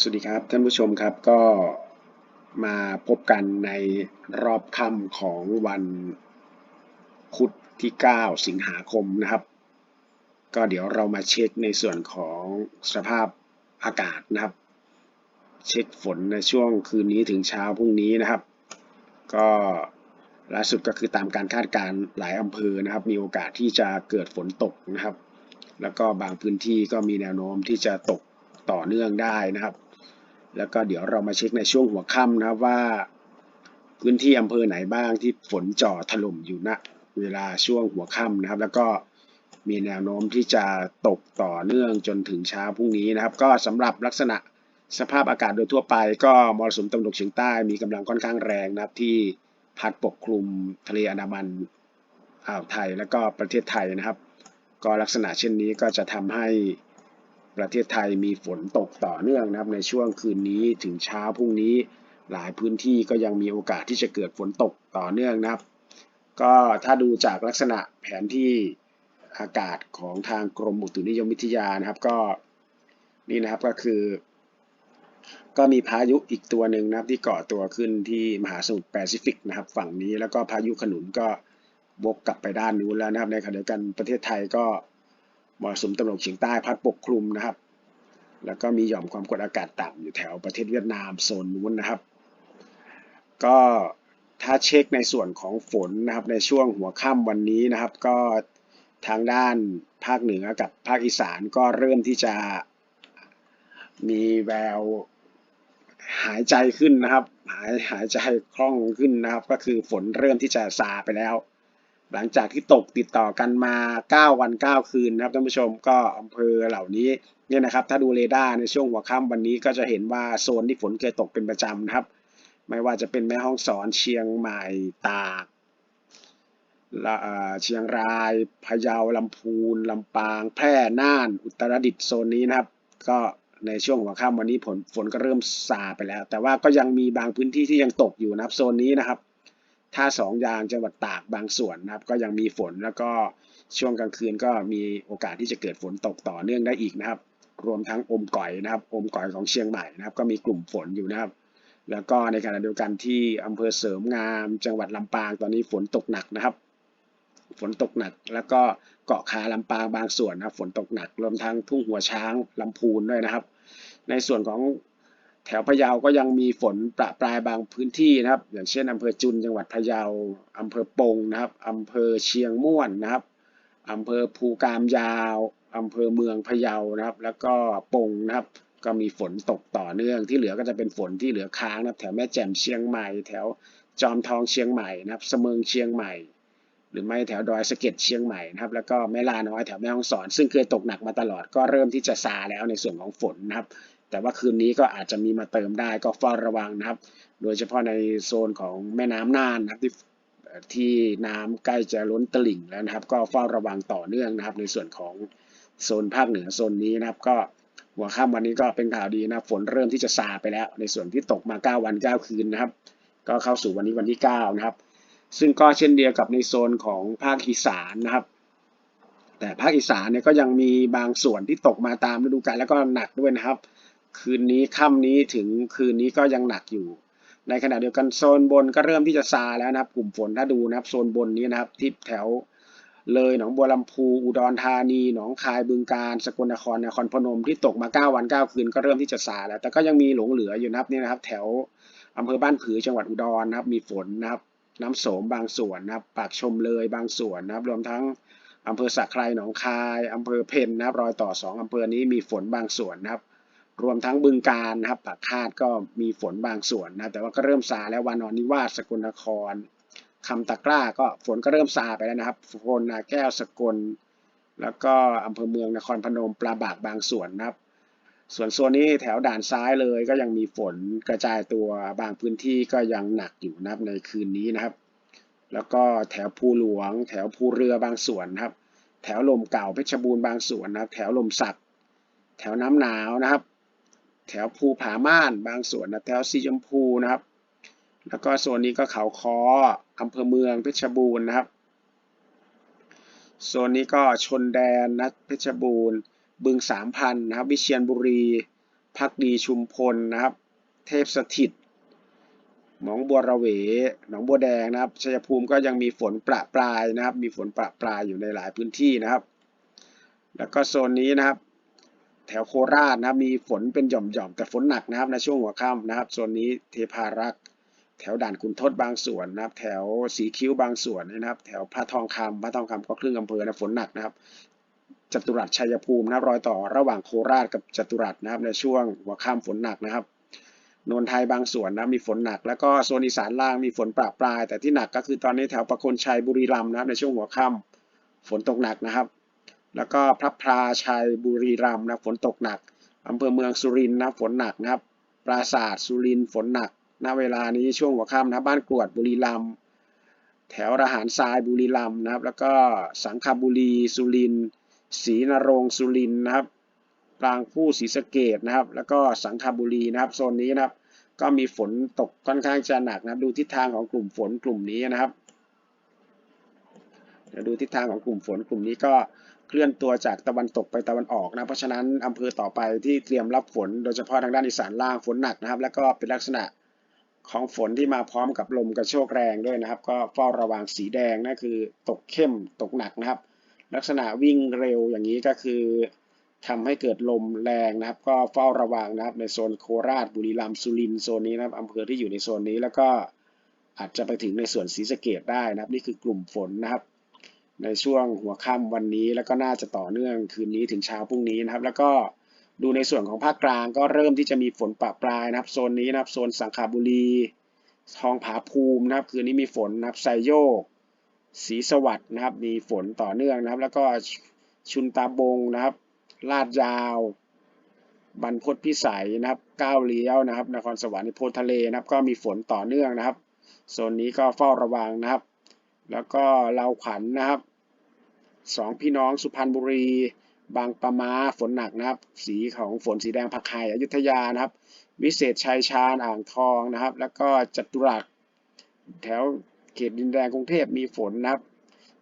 สวัสดีครับท่านผู้ชมครับก็มาพบกันในรอบค่ำของวันพุธที่ 9 สิงหาคมนะครับ ก็เดี๋ยวเรามาเช็คในส่วนของสภาพอากาศนะครับ เช็คฝนในช่วงคืนนี้ถึงเช้าพรุ่งนี้นะครับ ก็ล่าสุดก็คือตามการคาดการณ์หลายอำเภอนะครับ มีโอกาสที่จะเกิดฝนตกนะครับ แล้วก็บางพื้นที่ก็มีแนวโน้มที่จะตกต่อเนื่องได้นะครับ แล้วก็เดี๋ยวเรามาเช็คในช่วงหัวค่ำนะครับว่าพื้นที่อำเภอไหนบ้างที่ฝนจ่อถล่มอยู่ณเวลาช่วงหัวค่ำนะครับ แล้วก็มีแนวโน้มที่จะตกต่อเนื่องจนถึงเช้าพรุ่งนี้นะครับ ก็สำหรับลักษณะสภาพอากาศโดยทั่วไป ก็มรสุมตะวันตกเฉียงใต้มีกำลังค่อนข้างแรงนะครับที่พัดปกคลุมทะเลอันดามันอ่าวไทย แล้วก็ประเทศไทยนะครับ ก็ลักษณะเช่นนี้ก็จะทำให้ ประเทศไทยมีฝนตกต่อเนื่องนะครับ ในช่วงคืนนี้ถึงเช้าพรุ่งนี้หลายพื้นที่ก็ยังมีโอกาสที่จะเกิดฝนตกต่อเนื่องนะครับ ก็ถ้าดูจากลักษณะแผนที่อากาศของทางกรมอุตุนิยมวิทยานะครับก็นี่นะครับก็คือ ก็มีพายุอีกตัวหนึ่งนะครับที่เก่อตัวขึ้นที่มหาสมุทรแปซิฟิกนะครับ ฝั่งนี้แล้วก็พายุขนุนก็วกกลับไปด้านนู้นแล้วนะครับในขณะเดียวกันประเทศไทยก็ มรสุมตะวันตกเฉียงใต้พัดปกคลุมนะครับ แล้วก็มีหย่อมความกดอากาศต่ำอยู่แถวประเทศเวียดนามโซนนู้นนะครับ ก็ถ้าเช็คในส่วนของฝนนะครับในช่วงหัวค่ำวันนี้นะครับ ก็ทางด้านภาคเหนือกับภาคอีสานก็เริ่มที่จะมีแววหายใจขึ้นนะครับ หายหายใจคล่องขึ้นนะครับ ก็คือฝนเริ่มที่จะซาไปแล้ว หลังจากที่ตกติดต่อกันมา 9 วัน 9 คืนนะครับท่านผู้ชมก็อำเภอเหล่านี้เนี่ยนะครับ ถ้าดูเรดาร์ในช่วงหัวค่ำวันนี้ก็จะเห็นว่าโซนที่ฝนเคยตกเป็นประจำนะครับ ไม่ว่าจะเป็นแม่ฮ่องสอนเชียงใหม่ตากเชียงรายพะเยาลำพูนลำปาง แพร่น่าน อุตรดิตถ์โซนนี้นะครับ ก็ในช่วงหัวค่ำวันนี้ฝนฝนก็เริ่มซาไปแล้ว แต่ว่าก็ยังมีบางพื้นที่ที่ยังตกอยู่นะครับโซนนี้นะครับ ท่าสองยางจังหวัดตากบางส่วนนะครับ ก็ยังมีฝนแล้วก็ช่วงกลางคืนก็มีโอกาสที่จะเกิดฝนตกต่อเนื่องได้อีกนะครับ รวมทั้งอมก่อยนะครับ อมก่อยของเชียงใหม่นะครับ ก็มีกลุ่มฝนอยู่นะครับ แล้วก็ในขณะเดียวกันที่อำเภอเสริมงาม จังหวัดลำปางตอนนี้ฝนตกหนักนะครับ ฝนตกหนัก แล้วก็เกาะคาลำปางบางส่วนนะฝนตกหนัก รวมทั้งทุ่งหัวช้างลำพูนด้วยนะครับ ในส่วนของ แถวพะเยาก็ยังมีฝนประปรายบางพื้นที่นะครับ อย่างเช่นอำเภอจุนจังหวัดพะเยาอำเภอปงนะครับอำเภอเชียงม่วนนะครับอำเภอภูกามยาวอำเภอเมืองพะเยานะครับ แล้วก็ปงนะครับ ก็มีฝนตกต่อเนื่อง ที่เหลือก็จะเป็นฝนที่เหลือค้างนะครับ แถวแม่แจ่มเชียงใหม่ แถวจอมทองเชียงใหม่นะครับเสมิงเชียงใหม่ หรือไม่แถวดอยสะเก็ดเชียงใหม่นะครับ แล้วก็แม่ลาน้อยแถวแม่ฮ่องสอน ซึ่งเคยตกหนักมาตลอดก็เริ่มที่จะซาแล้วในส่วนของฝนนะครับ แต่ว่าคืนนี้ก็อาจจะมีมาเติมได้ก็เฝ้าระวังนะครับ โดยเฉพาะในโซนของแม่น้ำน่านนะครับที่ที่น้ำใกล้จะล้นตลิ่งแล้วนะครับ ก็เฝ้าระวังต่อเนื่องนะครับ ในส่วนของโซนภาคเหนือโซนนี้นะครับ ก็หัวค่ำวันนี้ก็เป็นข่าวดีนะฝนเริ่มที่จะซาไปแล้ว ในส่วนที่ตกมา 9 วัน 9 คืนนะครับ ก็เข้าสู่วันนี้วันที่ 9 นะครับ ซึ่งก็เช่นเดียวกับในโซนของภาคอีสานนะครับ แต่ภาคอีสานเนี่ยก็ยังมีบางส่วนที่ตกมาตามฤดูกาลแล้วก็หนักด้วยนะครับ คืนนี้ค่ำนี้ถึงคืนนี้ก็ยังหนักอยู่ ในขณะเดียวกันโซนบนก็เริ่มที่จะซาแล้วนะครับ กลุ่มฝนถ้าดูนะครับโซนบนนี้นะครับที่แถวเลยหนองบัวลำพูอุดรธานีหนองคายบึงกาฬสกลนครนครพนมที่ตกมา 9 วัน 9 คืนก็เริ่มที่จะซาแล้ว แต่ก็ยังมีหลงเหลืออยู่นะครับนี่นะครับ แถวอำเภอบ้านผือจังหวัดอุดรนะครับ มีฝนนะครับ น้ำโสมบางส่วนนะครับ ปากชมเลยบางส่วนนะครับ รวมทั้งอำเภอสักไครหนองคายอำเภอเพนนะครับรอยต่อ 2อำเภอนี้มีฝนบางส่วนนะครับ รวมทั้งบึงการนะครับปากคาดก็มีฝนบางส่วนนะแต่ว่าก็เริ่มซาแล้ววานอนนิวาสสกลนครคำตะกร้าก็ฝนก็เริ่มซาไปแล้วนะครับฝนนาแก้วสกล แล้วก็อำเภอเมืองนครพนมปลาบากบางส่วนนะครับ ส่วนโซนนี้แถวด่านซ้ายเลยก็ยังมีฝนกระจายตัวบางพื้นที่ก็ยังหนักอยู่นะครับในคืนนี้นะครับ แล้วก็แถวภูหลวง แถวภูเรือบางส่วนนะครับ แถวลมเก่าเพชรบูรณ์บางส่วนนะครับ แถวลมสัก แถวน้ำหนาวนะครับ แถวภูผาม่านบางส่วนนะแถวสีชมพูนะครับ แล้วก็โซนนี้ก็เขาคออำเภอเมืองเพชรบูรณ์นะครับ โซนนี้ก็ชนแดนนะเพชรบูรณ์ บึงสามพันนะครับ วิเชียรบุรีพักดีชุมพลนะครับ เทพสถิตหนองบัวระเว หนองบัวแดงนะครับ ชัยภูมิก็ยังมีฝนประปรายนะครับ มีฝนประปรายอยู่ในหลายพื้นที่นะครับ แล้วก็โซนนี้นะครับ แถวโคราชนะมีฝนเป็นหย่อมๆ แต่ฝนหนักนะครับในช่วงหัวค่ำนะครับโซนนี้เทพารักษ์แถวด่านขุนทดบางส่วนนะครับ แถวสีคิ้วบางส่วนนะครับ แถวพระทองคำพระทองคำก็ครึ่งอำเภอนะฝนหนักนะครับจตุรัสชัยภูมินะครับรอยต่อระหว่างโคราชกับจตุรัสนะครับ ในช่วงหัวค่ำฝนหนักนะครับนนทไทยบางส่วนนะมีฝนหนัก แล้วก็โซนอีสานล่างมีฝนประปราย แต่ที่หนักก็คือตอนนี้แถวประโคนชัยบุรีรัมย์นะครับในช่วงหัวค่ำฝนตกหนักนะครับ แล้วก็พระพราชัยบุรีรัมย์นะฝนตกหนักอำเภอเมืองสุรินทร์นะฝนหนักนะครับ ปราสาทสุรินทร์ฝนหนักณเวลานี้ช่วงหัวค่ำนะบ้านกรวดบุรีรัมย์แถวระหารทรายบุรีรัมย์นะครับ แล้วก็สังขบุรีสุรินทร์ศรีนรงค์สุรินทร์นะครับปรางผู้ศรีสะเกดนะครับ แล้วก็สังขบุรีนะครับโซนนี้นะครับ ก็มีฝนตกค่อนข้างจะหนักนะดูทิศทางของกลุ่มฝนกลุ่มนี้นะครับ ดูทิศทางของกลุ่มฝนกลุ่มนี้ก็เคลื่อนตัวจากตะวันตกไปตะวันออกนะ เพราะฉะนั้นอำเภอต่อไปที่เตรียมรับฝน โดยเฉพาะทางด้านอีสานล่างฝนหนักนะครับ แล้วก็เป็นลักษณะของฝนที่มาพร้อมกับลมกระโชกแรงด้วยนะครับ ก็เฝ้าระวังสีแดงนั่นคือตกเข้มตกหนักนะครับ ลักษณะวิ่งเร็วอย่างนี้ก็คือทำให้เกิดลมแรงนะครับ ก็เฝ้าระวังนะครับ ในโซนโคราชบุรีรัมย์สุรินทร์โซนนี้นะครับอำเภอที่อยู่ในโซนนี้แล้วก็อาจจะไปถึงในส่วนศรีสะเกดได้นะครับ นี่คือกลุ่มฝนนะครับ ในช่วงหัวค่ำวันนี้ แล้วก็น่าจะต่อเนื่องคืนนี้ถึงเช้าพรุ่งนี้นะครับ แล้วก็ดูในส่วนของภาคกลางก็เริ่มที่จะมีฝนปะปลายนะครับ โซนนี้นะครับ โซนสังขบุรี ทองผาภูมินะครับ คืนนี้มีฝนนะครับไซโยกศรีสวัสด์นะครับ มีฝนต่อเนื่องนะครับ แล้วก็ชุนตาบงนะครับ ลาดยาวบรรพตพิสัยนะครับ ก้าวเลี้ยวนะครับ นครสวรรค์โพธิทะเลนะครับ ก็มีฝนต่อเนื่องนะครับ โซนนี้ก็เฝ้าระวังนะครับ แล้วก็เราขวัญนนะครับสองพี่น้องสุพรรณบุรี บางปะมาฝนหนักนะครับ สีของฝนสีแดงผักไห่อยุธยานะครับ วิเศษชัยชาญอ่างทองนะครับ แล้วก็จตุรัสแถวเขตดินแดงกรุงเทพมีฝนนะครับ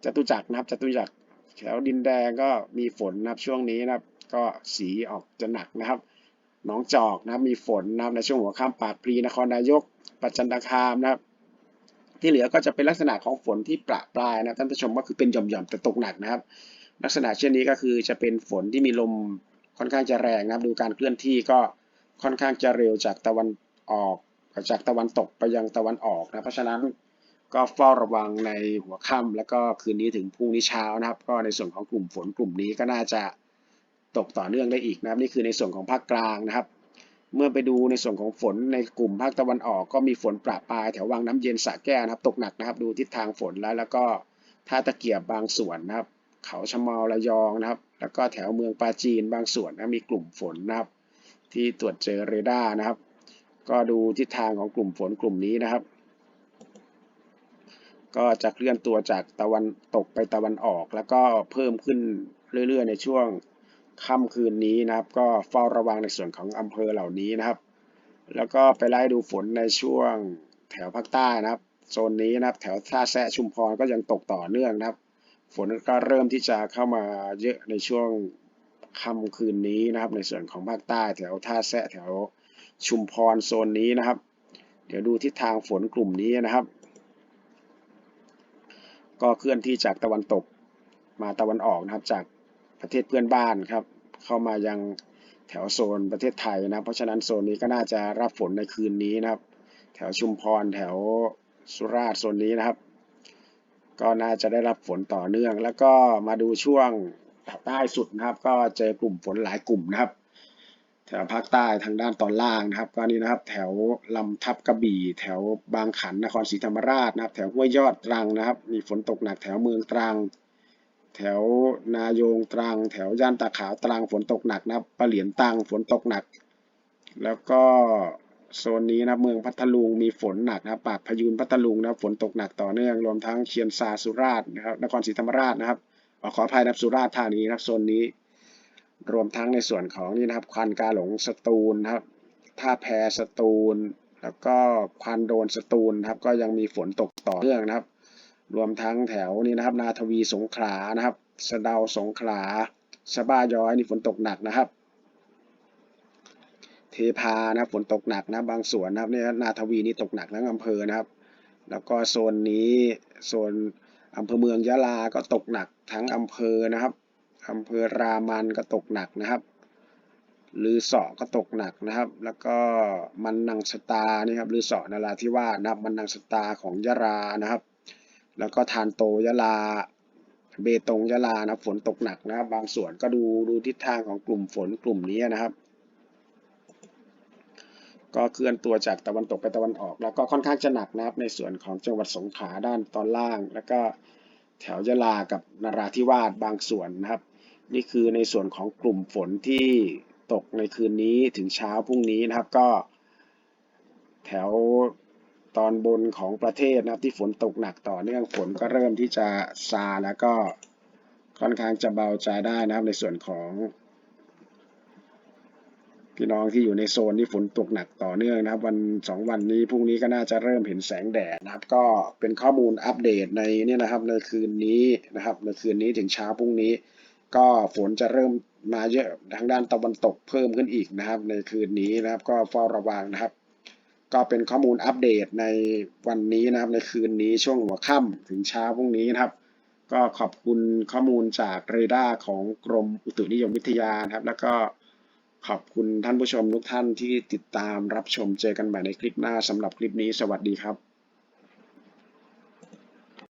จตุจักรนะครับจตุจักรแถวดินแดงก็มีฝนนะครับช่วงนี้นะครับ ก็สีออกจะหนักนะครับหนองจอกนะครับมีฝนนะครับในช่วงหัวค่ำปากพลีนครนายก ปัจจันตคามนะครับ ที่เหลือก็จะเป็นลักษณะของฝนที่ประปรายนะท่านผู้ชมก็คือเป็นหย่อมๆแต่ตกหนักนะครับ ลักษณะเช่นนี้ก็คือจะเป็นฝนที่มีลมค่อนข้างจะแรงนะครับ ดูการเคลื่อนที่ก็ค่อนข้างจะเร็วจากตะวันออกจากตะวันตกไปยังตะวันออกนะเพราะฉะนั้นก็เฝ้าระวังในหัวค่ำแล้วก็คืนนี้ถึงพรุ่งนี้เช้านะครับ ก็ในส่วนของกลุ่มฝนกลุ่มนี้ก็น่าจะตกต่อเนื่องได้อีกนะครับ นี่คือในส่วนของภาคกลางนะครับ เมื่อไปดูในส่วนของฝนในกลุ่มภาคตะวันออกก็มีฝนประปรายแถววังน้ำเย็นสะแก้วนะครับ ตกหนักนะครับ ดูทิศทางฝนแล้ว แล้วก็ท่าตะเกียบบางส่วนนะครับ เขาชะเมาระยองนะครับ แล้วก็แถวเมืองปาจีนบางส่วนนะมีกลุ่มฝนนะครับ ที่ตรวจเจอเรดาร์นะครับ ก็ดูทิศทางของกลุ่มฝนกลุ่มนี้นะครับ ก็จะเคลื่อนตัวจากตะวันตกไปตะวันออก แล้วก็เพิ่มขึ้นเรื่อยๆ ในช่วง ค่ำคืนนี้นะครับ ก็เฝ้าระวังในส่วนของอำเภอเหล่านี้นะครับ แล้วก็ไปไล่ดูฝนในช่วงแถวภาคใต้นะครับโซนนี้นะครับ แถวท่าแซะชุมพรก็ยังตกต่อเนื่องนะครับ ฝนก็เริ่มที่จะเข้ามาเยอะในช่วงค่ำคืนนี้นะครับ ในส่วนของภาคใต้แถวท่าแซะแถวชุมพรโซนนี้นะครับ เดี๋ยวดูทิศทางฝนกลุ่มนี้นะครับ ก็เคลื่อนที่จากตะวันตกมาตะวันออกนะครับจาก ประเทศเพื่อนบ้านครับ เข้ามายังแถวโซนประเทศไทยนะ เพราะฉะนั้นโซนนี้ก็น่าจะรับฝนในคืนนี้นะครับ แถวชุมพรแถวสุราษฎร์โซนนี้นะครับ ก็น่าจะได้รับฝนต่อเนื่อง แล้วก็มาดูช่วงใต้สุดนะครับ ก็เจอกลุ่มฝนหลายกลุ่มนะครับ แถวภาคใต้ทางด้านตอนล่างนะครับ ก็นี่นะครับ แถวลำทับกระบี่ แถวบางขันนครศรีธรรมราชนะครับ แถวห้วยยอดตรังนะครับ มีฝนตกหนักแถวเมืองตรัง แถวนายงตรัง แถวย่านตาขาวตรังฝนตกหนักนะครับปะเหลียนตังฝนตกหนัก แล้วก็โซนนี้นะเมืองพัทลุงมีฝนหนักนะปากพยูนพัทลุงนะฝนตกหนักต่อเนื่องรวมทั้งเชียงซาสุราษฎร์นะครับนครศรีธรรมราชนะครับขออภัยนะสุราษฎร์ธานีนะครับโซนนี้ รวมทั้งในส่วนของนี่นะครับควันกาหลงสตูลนะครับท่าแพสตูล แล้วก็ควันโดนสตูลนะครับก็ยังมีฝนตกต่อเนื่องนะครับ รวมทั้งแถวนี้นะครับ นาทวีสงขลานะครับสะเดาสงขลาสะบ้าย้อยนี่ฝนตกหนักนะครับ เทพานะฝนตกหนักนะบางส่วนนะครับเนี่ยนาทวีนี่ตกหนักทั้งอำเภอนะครับ แล้วก็โซนนี้โซนอำเภอเมืองยะลาก็ตกหนักทั้งอำเภอนะครับอำเภอรามันก็ตกหนักนะครับลือเสอก็ตกหนักนะครับ แล้วก็มันนังสตานี่ครับลือเสอนราธิวาสนะครับมันนังสตาของยะลานะครับ แล้วก็ทานโตยะลา เบตงยะลานะฝนตกหนักนะครับ บางส่วนก็ดูดูทิศทางของกลุ่มฝนกลุ่มนี้นะครับ ก็เคลื่อนตัวจากตะวันตกไปตะวันออก แล้วก็ค่อนข้างจะหนักนะครับ ในส่วนของจังหวัดสงขลาด้านตอนล่าง แล้วก็แถวยะลากับนราธิวาสบางส่วนนะครับ นี่คือในส่วนของกลุ่มฝนที่ตกในคืนนี้ถึงเช้าพรุ่งนี้นะครับก็แถว ตอนบนของประเทศนะครับที่ฝนตกหนักต่อเนื่องฝนก็เริ่มที่จะซาแล้วก็ค่อนข้างจะเบาใจได้นะครับในส่วนของพี่น้องที่อยู่ในโซนที่ฝนตกหนักต่อเนื่องนะครับ วันสองวันนี้พรุ่งนี้ก็น่าจะเริ่มเห็นแสงแดดนะครับ ก็เป็นข้อมูลอัปเดตในเนี่ยนะครับในคืนนี้นะครับ ในคืนนี้ถึงเช้าพรุ่งนี้ ก็ฝนจะเริ่มมาเยอะทางด้านตะวันตกเพิ่มขึ้นอีกนะครับ ในคืนนี้นะครับ ก็เฝ้าระวังนะครับ ก็เป็นข้อมูลอัปเดตในวันนี้นะครับ ในคืนนี้ช่วงหัวค่ำถึงเช้าพรุ่งนี้นะครับ ก็ขอบคุณข้อมูลจากเรดาร์ของกรมอุตุนิยมวิทยานะครับ แล้วก็ขอบคุณท่านผู้ชมทุกท่านที่ติดตามรับชมเจอกันใหม่ในคลิปหน้าสำหรับคลิปนี้ สวัสดีครับ